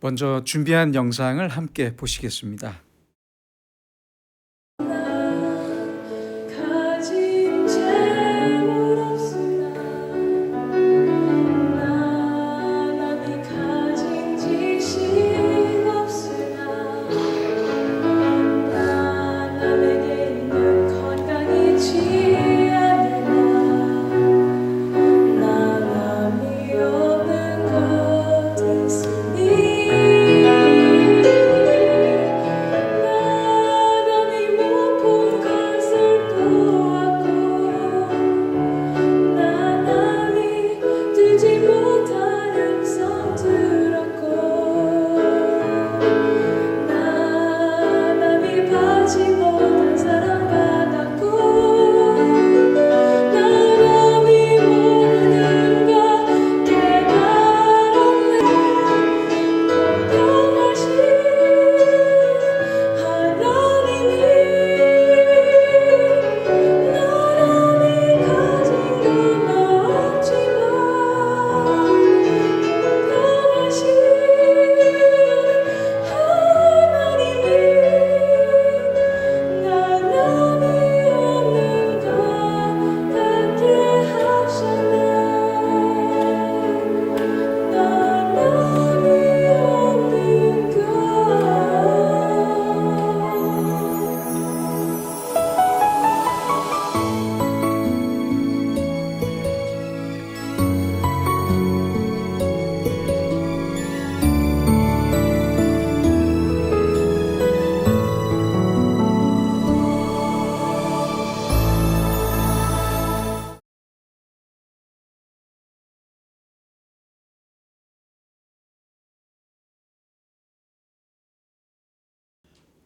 먼저 준비한 영상을 함께 보시겠습니다.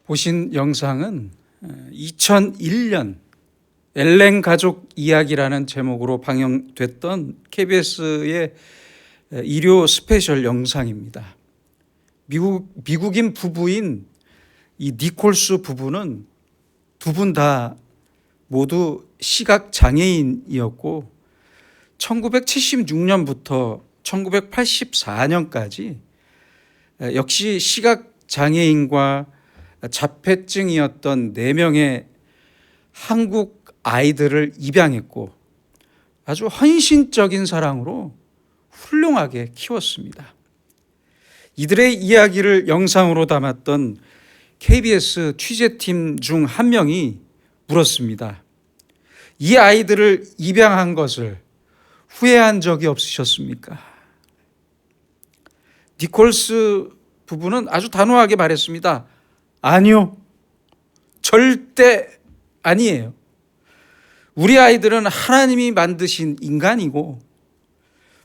보신 영상은 2001년 엘렌 가족 이야기라는 제목으로 방영됐던 KBS의 일요 스페셜 영상입니다. 미국 미국인 부부인 이 니콜스 부부는 두 분 다 모두 시각 장애인이었고 1976년부터 1984년까지 역시 시각 장애인과 자폐증이었던 네 명의 한국 아이들을 입양했고 아주 헌신적인 사랑으로 훌륭하게 키웠습니다. 이들의 이야기를 영상으로 담았던 KBS 취재팀 중 한 명이 물었습니다. 이 아이들을 입양한 것을 후회한 적이 없으셨습니까? 니콜스 부부는 아주 단호하게 말했습니다. 아니요. 절대 아니에요. 우리 아이들은 하나님이 만드신 인간이고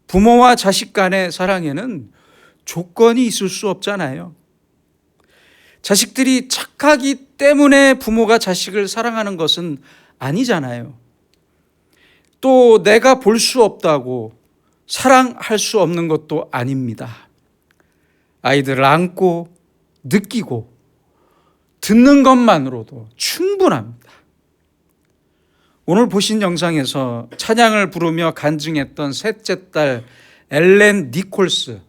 부모와 자식 간의 사랑에는 조건이 있을 수 없잖아요. 자식들이 착하기 때문에 부모가 자식을 사랑하는 것은 아니잖아요. 또 내가 볼 수 없다고 사랑할 수 없는 것도 아닙니다. 아이들을 안고 느끼고 듣는 것만으로도 충분합니다. 오늘 보신 영상에서 찬양을 부르며 간증했던 셋째 딸 엘렌 니콜스,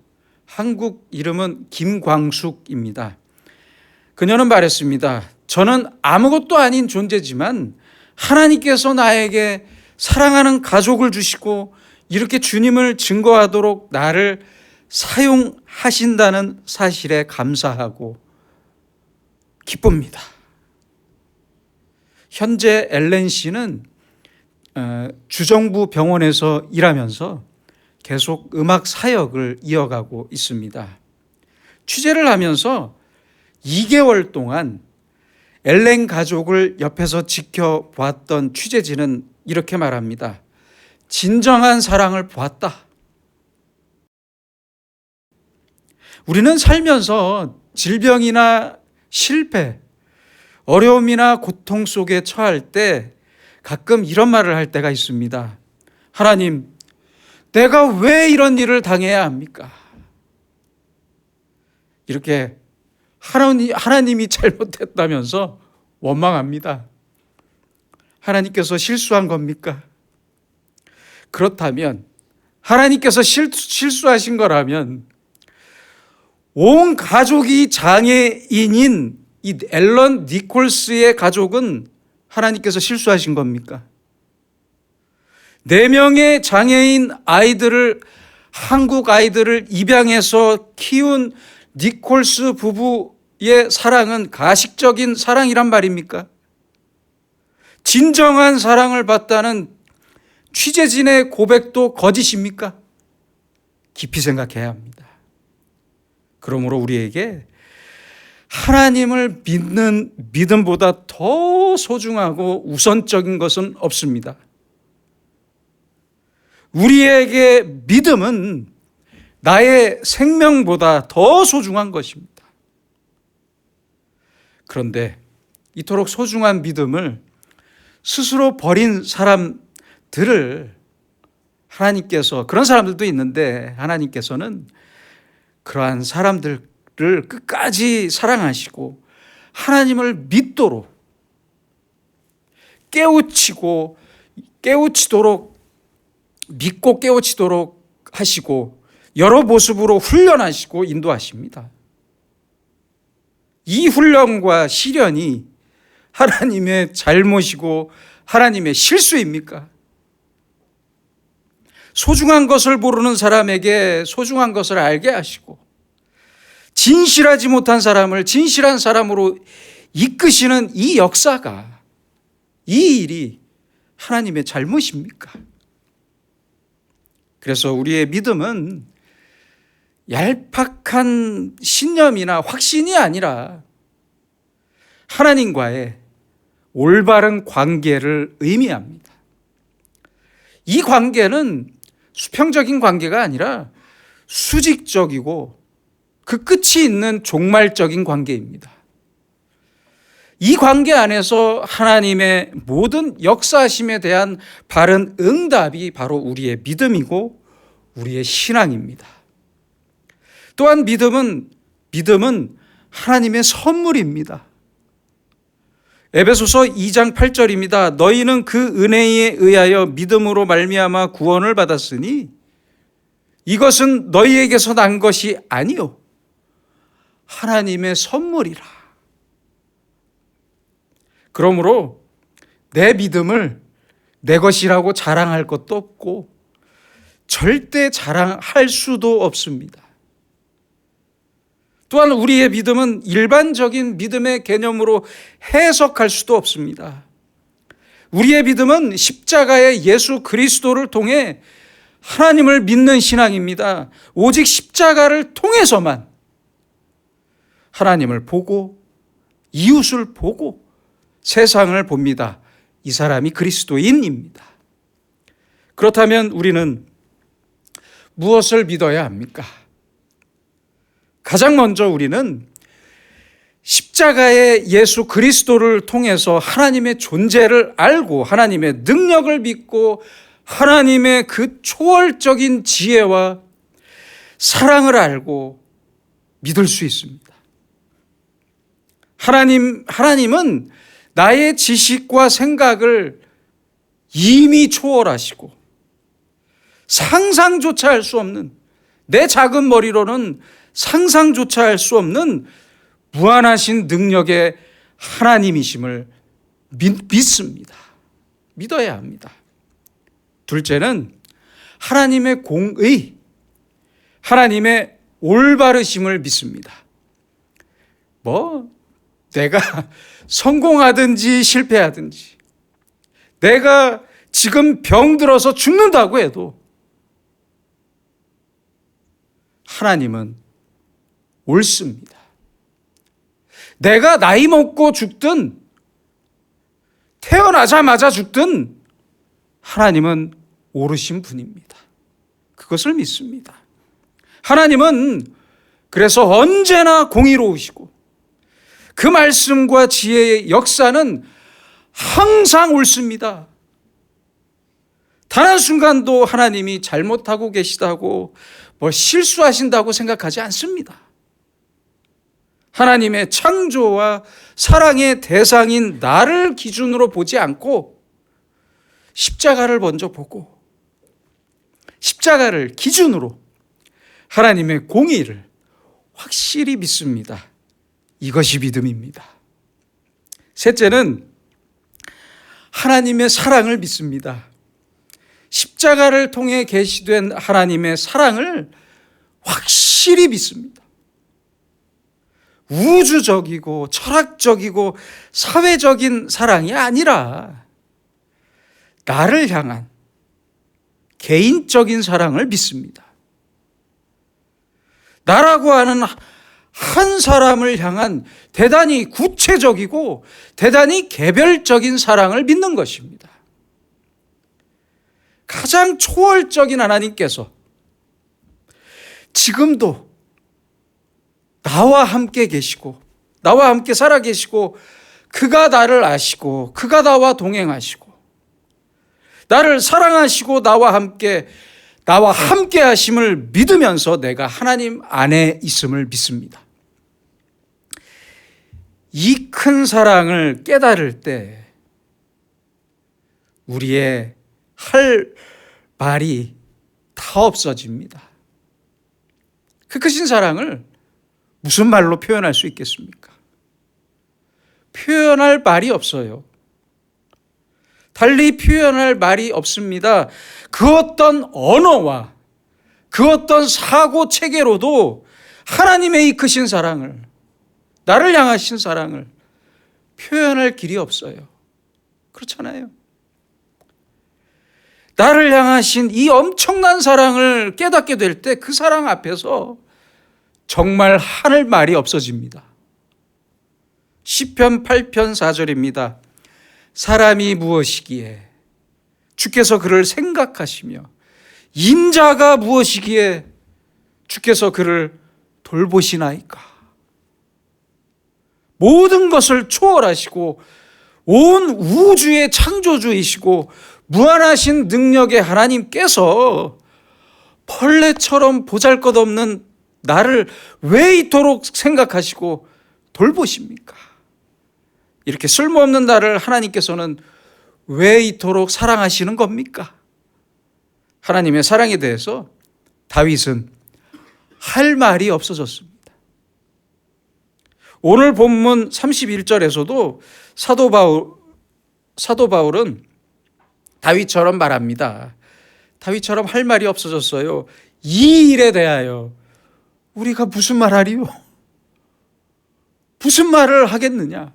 한국 이름은 김광숙입니다. 그녀는 말했습니다. 저는 아무것도 아닌 존재지만 하나님께서 나에게 사랑하는 가족을 주시고 이렇게 주님을 증거하도록 나를 사용하신다는 사실에 감사하고 기쁩니다. 현재 엘렌 씨는 어, 주정부 병원에서 일하면서 계속 음악 사역을 이어가고 있습니다. 취재를 하면서 2개월 동안 엘렌 가족을 옆에서 지켜보았던 취재진은 이렇게 말합니다. 진정한 사랑을 보았다. 우리는 살면서 질병이나 실패, 어려움이나 고통 속에 처할 때 가끔 이런 말을 할 때가 있습니다. 하나님, 내가 왜 이런 일을 당해야 합니까? 이렇게 하나님, 하나님이 잘못했다면서 원망합니다. 하나님께서 실수한 겁니까? 그렇다면 하나님께서 실, 실수하신 거라면 온 가족이 장애인인 이 앨런 니콜스의 가족은 하나님께서 실수하신 겁니까? 네 명의 장애인 아이들을 한국 아이들을 입양해서 키운 니콜스 부부의 사랑은 가식적인 사랑이란 말입니까? 진정한 사랑을 받다는 취재진의 고백도 거짓입니까? 깊이 생각해야 합니다. 그러므로 우리에게 하나님을 믿는 믿음보다 더 소중하고 우선적인 것은 없습니다. 우리에게 믿음은 나의 생명보다 더 소중한 것입니다. 그런데 이토록 소중한 믿음을 스스로 버린 사람들을 하나님께서 그런 사람들도 있는데 하나님께서는 그러한 사람들을 끝까지 사랑하시고 하나님을 믿도록 깨우치고 깨우치도록 믿고 깨우치도록 하시고 여러 모습으로 훈련하시고 인도하십니다. 이 훈련과 시련이 하나님의 잘못이고 하나님의 실수입니까? 소중한 것을 모르는 사람에게 소중한 것을 알게 하시고 진실하지 못한 사람을 진실한 사람으로 이끄시는 이 역사가 이 일이 하나님의 잘못입니까? 그래서 우리의 믿음은 얄팍한 신념이나 확신이 아니라 하나님과의 올바른 관계를 의미합니다. 이 관계는 수평적인 관계가 아니라 수직적이고 그 끝이 있는 종말적인 관계입니다. 이 관계 안에서 하나님의 모든 역사심에 대한 바른 응답이 바로 우리의 믿음이고 우리의 신앙입니다. 또한 믿음은 믿음은 하나님의 선물입니다. 에베소서 2장 8절입니다. 너희는 그 은혜에 의하여 믿음으로 말미암아 구원을 받았으니 이것은 너희에게서 난 것이 아니요 하나님의 선물이라. 그러므로 내 믿음을 내 것이라고 자랑할 것도 없고 절대 자랑할 수도 없습니다. 또한 우리의 믿음은 일반적인 믿음의 개념으로 해석할 수도 없습니다. 우리의 믿음은 십자가의 예수 그리스도를 통해 하나님을 믿는 신앙입니다. 오직 십자가를 통해서만 하나님을 보고 이웃을 보고 세상을 봅니다. 이 사람이 그리스도인입니다. 그렇다면 우리는 무엇을 믿어야 합니까? 가장 먼저 우리는 십자가의 예수 그리스도를 통해서 하나님의 존재를 알고 하나님의 능력을 믿고 하나님의 그 초월적인 지혜와 사랑을 알고 믿을 수 있습니다. 하나님, 하나님은 나의 지식과 생각을 이미 초월하시고 상상조차 할 수 없는 내 작은 머리로는 상상조차 할 수 없는 무한하신 능력의 하나님이심을 믿, 믿습니다. 믿어야 합니다. 둘째는 하나님의 공의, 하나님의 올바르심을 믿습니다. 뭐, 내가 성공하든지 실패하든지, 내가 지금 병들어서 죽는다고 해도, 하나님은 옳습니다. 내가 나이 먹고 죽든 태어나자마자 죽든 하나님은 옳으신 분입니다. 그것을 믿습니다. 하나님은 그래서 언제나 공의로우시고 그 말씀과 지혜의 역사는 항상 옳습니다. 단 한순간도 하나님이 잘못하고 계시다고 뭐 실수하신다고 생각하지 않습니다. 하나님의 창조와 사랑의 대상인 나를 기준으로 보지 않고 십자가를 먼저 보고 십자가를 기준으로 하나님의 공의를 확실히 믿습니다. 이것이 믿음입니다. 셋째는 하나님의 사랑을 믿습니다. 십자가를 통해 계시된 하나님의 사랑을 확실히 믿습니다. 우주적이고 철학적이고 사회적인 사랑이 아니라 나를 향한 개인적인 사랑을 믿습니다. 나라고 하는 한 사람을 향한 대단히 구체적이고 대단히 개별적인 사랑을 믿는 것입니다. 가장 초월적인 하나님께서 지금도 나와 함께 계시고 나와 함께 살아 계시고 그가 나를 아시고 그가 나와 동행하시고 나를 사랑하시고 나와 함께 나와 함께 하심을 믿으면서 내가 하나님 안에 있음을 믿습니다. 이 큰 사랑을 깨달을 때 우리의 할 말이 다 없어집니다. 그 크신 사랑을 무슨 말로 표현할 수 있겠습니까? 표현할 말이 없어요. 달리 표현할 말이 없습니다. 그 어떤 언어와 그 어떤 사고 체계로도 하나님의 이 크신 사랑을 나를 향하신 사랑을 표현할 길이 없어요. 그렇잖아요. 나를 향하신 이 엄청난 사랑을 깨닫게 될 때 그 사랑 앞에서 정말 하늘 말이 없어집니다. 시편 8편 4절입니다. 사람이 무엇이기에 주께서 그를 생각하시며 인자가 무엇이기에 주께서 그를 돌보시나이까. 모든 것을 초월하시고 온 우주의 창조주이시고 무한하신 능력의 하나님께서 벌레처럼 보잘것없는 나를 왜 이토록 생각하시고 돌보십니까? 이렇게 쓸모없는 나를 하나님께서는 왜 이토록 사랑하시는 겁니까? 하나님의 사랑에 대해서 다윗은 할 말이 없어졌습니다. 오늘 본문 31절에서도 사도 바울 사도 바울은 다윗처럼 말합니다. 다윗처럼 할 말이 없어졌어요. 이 일에 대하여 우리가 무슨 말 하리요? 무슨 말을 하겠느냐?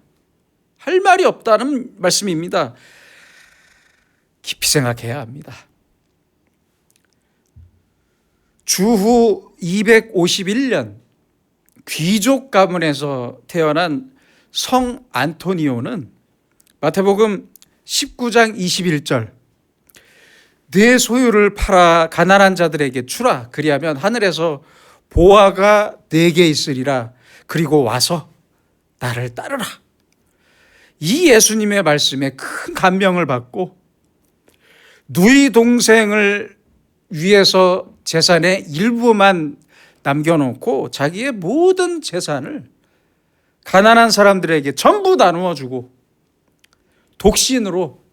할 말이 없다는 말씀입니다. 깊이 생각해야 합니다. 주후 251년 귀족 가문에서 태어난 성 안토니오는 마태복음 19장 21절 내 소유를 팔아 가난한 자들에게 주라 그리하면 하늘에서 보화가 내게 있으리라 그리고 와서 나를 따르라 이 예수님의 말씀에 큰 감명을 받고 누이 동생을 위해서 재산의 일부만 남겨놓고 자기의 모든 재산을 가난한 사람들에게 전부 나누어 주고 독신으로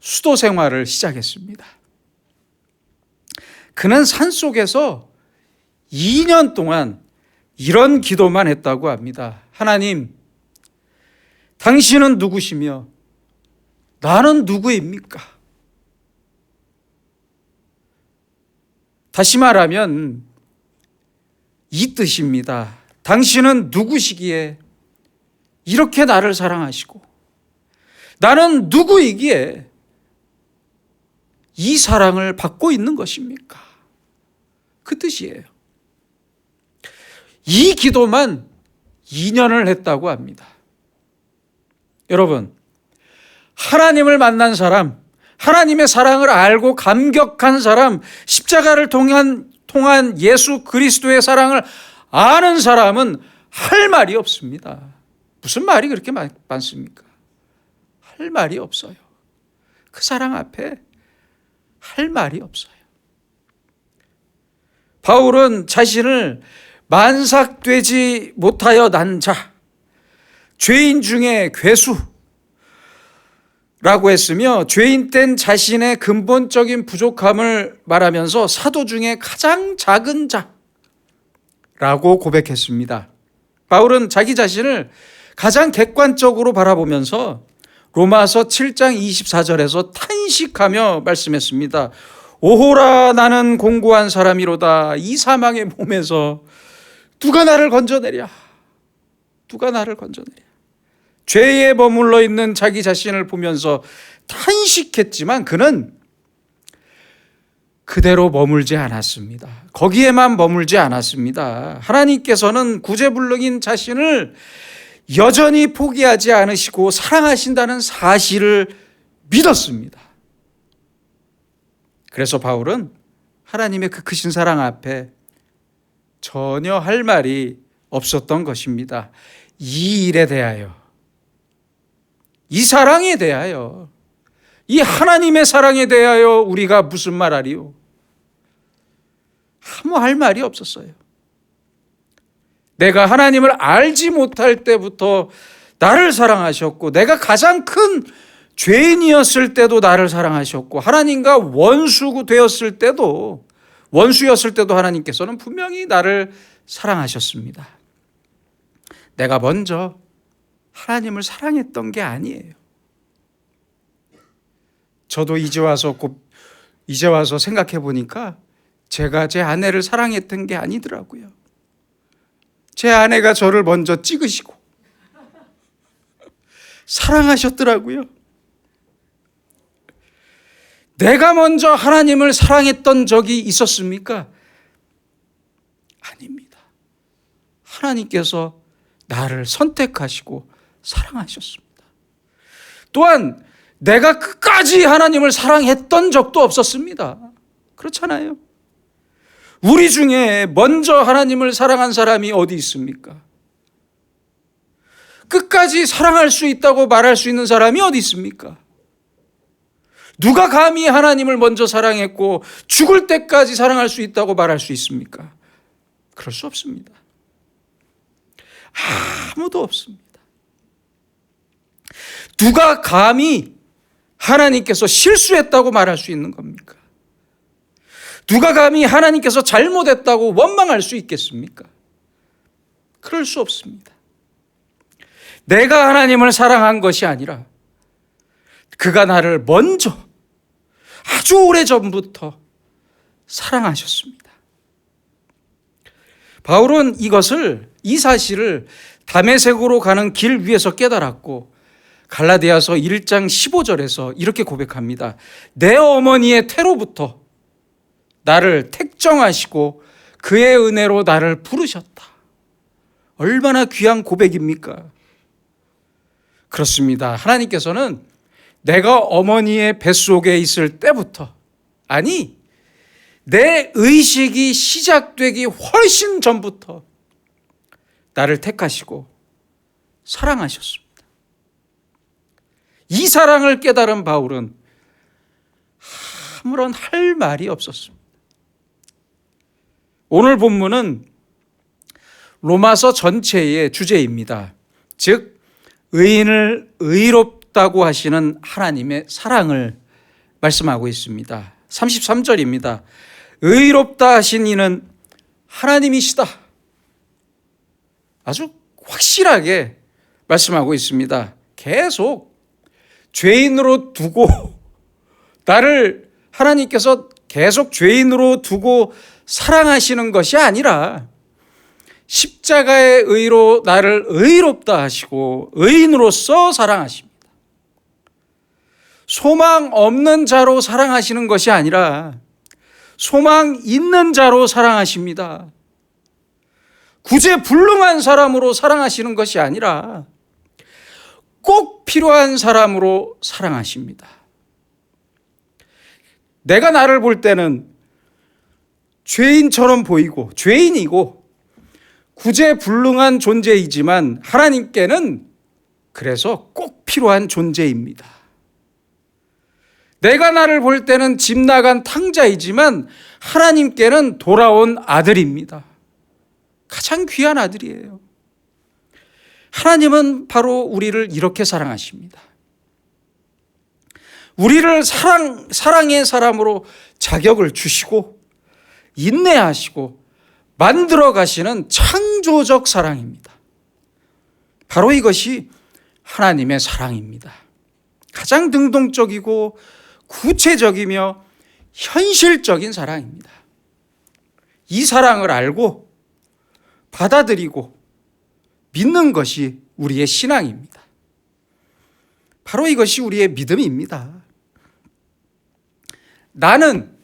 수도 생활을 시작했습니다. 그는 산 속에서 2년 동안 이런 기도만 했다고 합니다. 하나님, 당신은 누구시며 나는 누구입니까? 다시 말하면 이 뜻입니다. 당신은 누구시기에 이렇게 나를 사랑하시고 나는 누구이기에 이 사랑을 받고 있는 것입니까? 그 뜻이에요. 이 기도만 2년을 했다고 합니다. 여러분, 하나님을 만난 사람, 하나님의 사랑을 알고 감격한 사람, 십자가를 통한, 통한 예수 그리스도의 사랑을 아는 사람은 할 말이 없습니다. 무슨 말이 그렇게 많, 많습니까? 할 말이 없어요. 그 사랑 앞에 할 말이 없어요. 바울은 자신을 만삭되지 못하여 난 자, 죄인 중에 괴수, 라고 했으며 죄인 땐 자신의 근본적인 부족함을 말하면서 사도 중에 가장 작은 라고 고백했습니다. 바울은 자기 자신을 가장 객관적으로 바라보면서 로마서 7장 24절에서 탄식하며 말씀했습니다. 오호라 나는 공고한 사람이로다 이 사망의 몸에서 누가 나를 건져내랴 누가 나를 건져내랴 죄에 머물러 있는 자기 자신을 보면서 탄식했지만 그는 그대로 머물지 않았습니다. 거기에만 머물지 않았습니다. 하나님께서는 구제불능인 자신을 여전히 포기하지 않으시고 사랑하신다는 사실을 믿었습니다. 그래서 바울은 하나님의 그 크신 사랑 앞에 전혀 할 말이 없었던 것입니다. 이 일에 대하여, 이 사랑에 대하여, 이 하나님의 사랑에 대하여 우리가 무슨 말 하리요? 아무 할 말이 없었어요. 내가 하나님을 알지 못할 때부터 나를 사랑하셨고, 내가 가장 큰 죄인이었을 때도 나를 사랑하셨고, 하나님과 원수 되었을 때도, 원수였을 때도 하나님께서는 분명히 나를 사랑하셨습니다. 내가 먼저 하나님을 사랑했던 게 아니에요. 저도 이제 와서 곧 이제 와서 생각해 보니까 제가 제 아내를 사랑했던 게 아니더라고요. 제 아내가 저를 먼저 찍으시고 사랑하셨더라고요. 내가 먼저 하나님을 사랑했던 적이 있었습니까? 아닙니다. 하나님께서 나를 선택하시고 사랑하셨습니다. 또한 내가 끝까지 하나님을 사랑했던 적도 없었습니다. 그렇잖아요. 우리 중에 먼저 하나님을 사랑한 사람이 어디 있습니까? 끝까지 사랑할 수 있다고 말할 수 있는 사람이 어디 있습니까? 누가 감히 하나님을 먼저 사랑했고 죽을 때까지 사랑할 수 있다고 말할 수 있습니까? 그럴 수 없습니다. 아무도 없습니다. 누가 감히 하나님께서 실수했다고 말할 수 있는 겁니까? 누가 감히 하나님께서 잘못했다고 원망할 수 있겠습니까? 그럴 수 없습니다. 내가 하나님을 사랑한 것이 아니라 그가 나를 먼저 아주 오래 전부터 사랑하셨습니다. 바울은 이것을 이 사실을 담에색으로 가는 길 위에서 깨달았고 갈라디아서 1장 15절에서 이렇게 고백합니다. 내 어머니의 태로부터 나를 택정하시고 그의 은혜로 나를 부르셨다. 얼마나 귀한 고백입니까? 그렇습니다. 하나님께서는 내가 어머니의 뱃속에 있을 때부터, 아니, 내 의식이 시작되기 훨씬 전부터 나를 택하시고 사랑하셨습니다. 이 사랑을 깨달은 바울은 아무런 할 말이 없었습니다. 오늘 본문은 로마서 전체의 주제입니다. 즉, 의인을 의롭 다고 하시는 하나님의 사랑을 말씀하고 있습니다. 33절입니다. 의롭다 하신 이는 하나님이시다. 아주 확실하게 말씀하고 있습니다. 계속 죄인으로 두고 나를 하나님께서 계속 죄인으로 두고 사랑하시는 것이 아니라 십자가의 의로 나를 의롭다 하시고 의인으로서 사랑하십니다. 소망 없는 자로 사랑하시는 것이 아니라 소망 있는 자로 사랑하십니다. 구제 불능한 사람으로 사랑하시는 것이 아니라 꼭 필요한 사람으로 사랑하십니다. 내가 나를 볼 때는 죄인처럼 보이고 죄인이고 구제 불능한 존재이지만 하나님께는 그래서 꼭 필요한 존재입니다. 내가 나를 볼 때는 집 나간 탕자이지만 하나님께는 돌아온 아들입니다. 가장 귀한 아들이에요. 하나님은 바로 우리를 이렇게 사랑하십니다. 우리를 사랑, 사랑의 사람으로 자격을 주시고, 인내하시고, 만들어 가시는 창조적 사랑입니다. 바로 이것이 하나님의 사랑입니다. 가장 능동적이고 구체적이며 현실적인 사랑입니다. 이 사랑을 알고 받아들이고 믿는 것이 우리의 신앙입니다. 바로 이것이 우리의 믿음입니다. 나는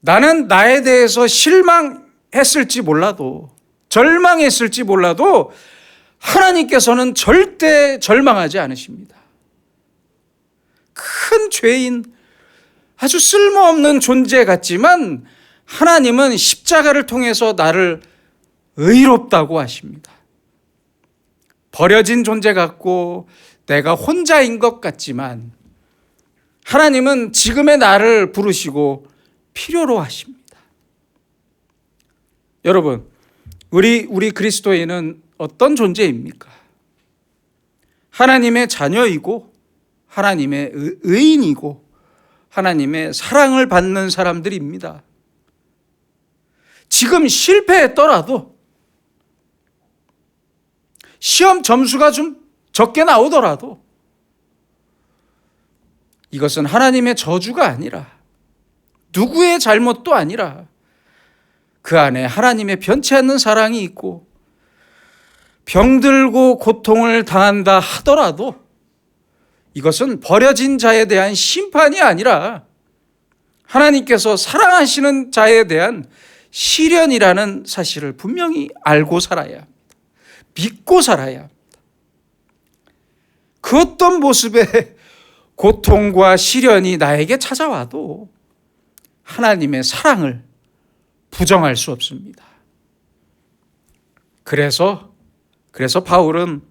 나는 나에 대해서 실망했을지 몰라도 절망했을지 몰라도 하나님께서는 절대 절망하지 않으십니다. 큰 죄인 아주 쓸모없는 존재 같지만 하나님은 십자가를 통해서 나를 의롭다고 하십니다. 버려진 존재 같고 내가 혼자인 것 같지만 하나님은 지금의 나를 부르시고 필요로 하십니다. 여러분, 우리 우리 그리스도인은 어떤 존재입니까? 하나님의 자녀이고 하나님의 의- 의인이고 하나님의 사랑을 받는 사람들입니다. 지금 실패했더라도 시험 점수가 좀 적게 나오더라도 이것은 하나님의 저주가 아니라 누구의 잘못도 아니라 그 안에 하나님의 변치 않는 사랑이 있고 병들고 고통을 당한다 하더라도 이것은 버려진 자에 대한 심판이 아니라 하나님께서 사랑하시는 자에 대한 시련이라는 사실을 분명히 알고 살아야 합니다. 믿고 살아야 합니다. 그 어떤 모습의 고통과 시련이 나에게 찾아와도 하나님의 사랑을 부정할 수 없습니다. 그래서 그래서 바울은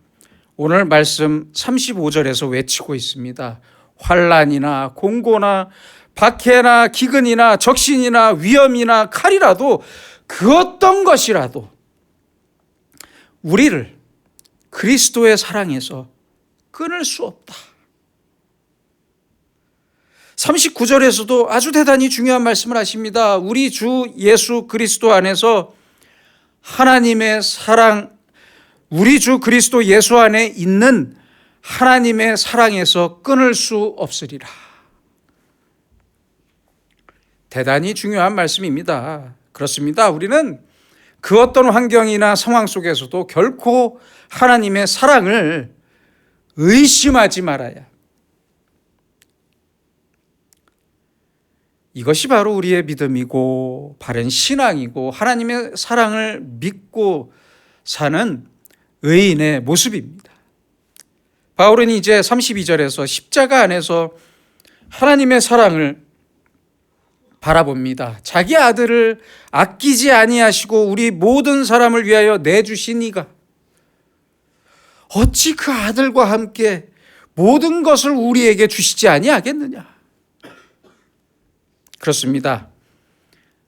오늘 말씀 35절에서 외치고 있습니다. 환란이나 공고나 박해나 기근이나 적신이나 위험이나 칼이라도 그 어떤 것이라도 우리를 그리스도의 사랑에서 끊을 수 없다. 39절에서도 아주 대단히 중요한 말씀을 하십니다. 우리 주 예수 그리스도 안에서 하나님의 사랑, 우리 주 그리스도 예수 안에 있는 하나님의 사랑에서 끊을 수 없으리라. 대단히 중요한 말씀입니다. 그렇습니다. 우리는 그 어떤 환경이나 상황 속에서도 결코 하나님의 사랑을 의심하지 말아야. 이것이 바로 우리의 믿음이고 바른 신앙이고 하나님의 사랑을 믿고 사는 의인의 모습입니다. 바울은 이제 32절에서 십자가 안에서 하나님의 사랑을 바라봅니다. 자기 아들을 아끼지 아니하시고 우리 모든 사람을 위하여 내주신 이가 어찌 그 아들과 함께 모든 것을 우리에게 주시지 아니하겠느냐? 그렇습니다.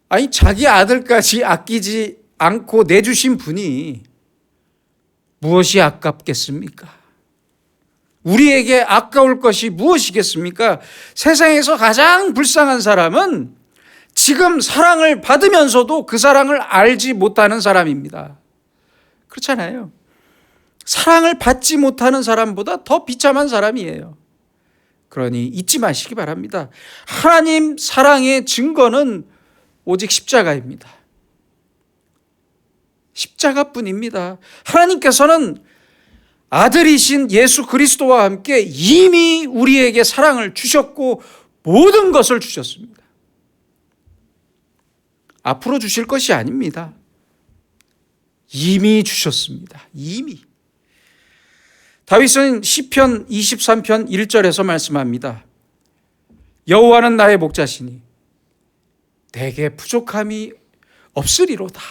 아니 자기 아들까지 아끼지 않고 내주신 분이 무엇이 아깝겠습니까? 우리에게 아까울 것이 무엇이겠습니까? 세상에서 가장 불쌍한 사람은 지금 사랑을 받으면서도 그 사랑을 알지 못하는 사람입니다. 그렇잖아요. 사랑을 받지 못하는 사람보다 더 비참한 사람이에요. 그러니 잊지 마시기 바랍니다. 하나님 사랑의 증거는 오직 십자가입니다. 십자가뿐입니다. 하나님께서는 아들이신 예수 그리스도와 함께 이미 우리에게 사랑을 주셨고 모든 것을 주셨습니다. 앞으로 주실 것이 아닙니다. 이미 주셨습니다. 이미. 다윗은 시편 23편 1절에서 말씀합니다. 여호와는 나의 목자시니 내게 부족함이 없으리로다.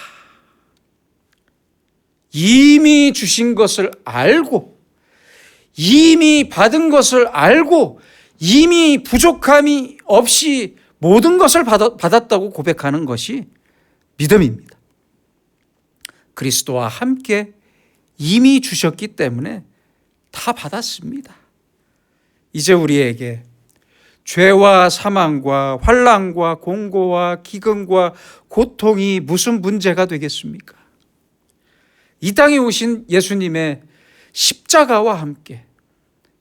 이미 주신 것을 알고 이미 받은 것을 알고 이미 부족함이 없이 모든 것을 받았다고 고백하는 것이 믿음입니다. 그리스도와 함께 이미 주셨기 때문에 다 받았습니다. 이제 우리에게 죄와 사망과 환란과 공고와 기근과 고통이 무슨 문제가 되겠습니까? 이 땅에 오신 예수님의 십자가와 함께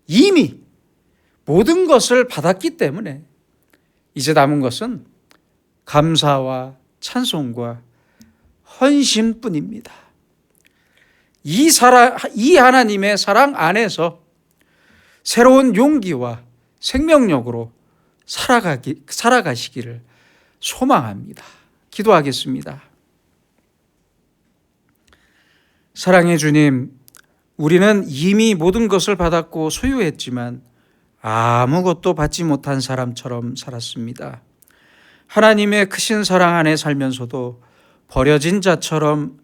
이미 모든 것을 받았기 때문에 이제 남은 것은 감사와 찬송과 헌신뿐입니다. 이 사랑, 이 하나님의 사랑 안에서 새로운 용기와 생명력으로 살아가기, 살아가시기를 소망합니다. 기도하겠습니다. 사랑의 주님, 우리는 이미 모든 것을 받았고 소유했지만 아무것도 받지 못한 사람처럼 살았습니다. 하나님의 크신 사랑 안에 살면서도 버려진 자처럼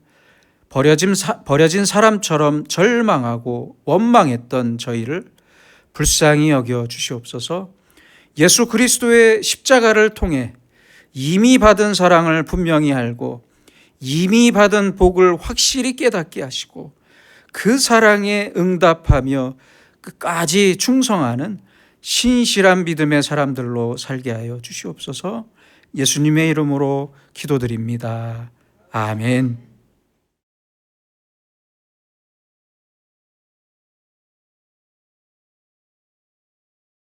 버려진, 사, 버려진 사람처럼 절망하고 원망했던 저희를 불쌍히 여겨 주시옵소서. 예수 그리스도의 십자가를 통해 이미 받은 사랑을 분명히 알고 이미 받은 복을 확실히 깨닫게 하시고 그 사랑에 응답하며 끝까지 충성하는 신실한 믿음의 사람들로 살게 하여 주시옵소서. 예수님의 이름으로 기도드립니다. 아멘.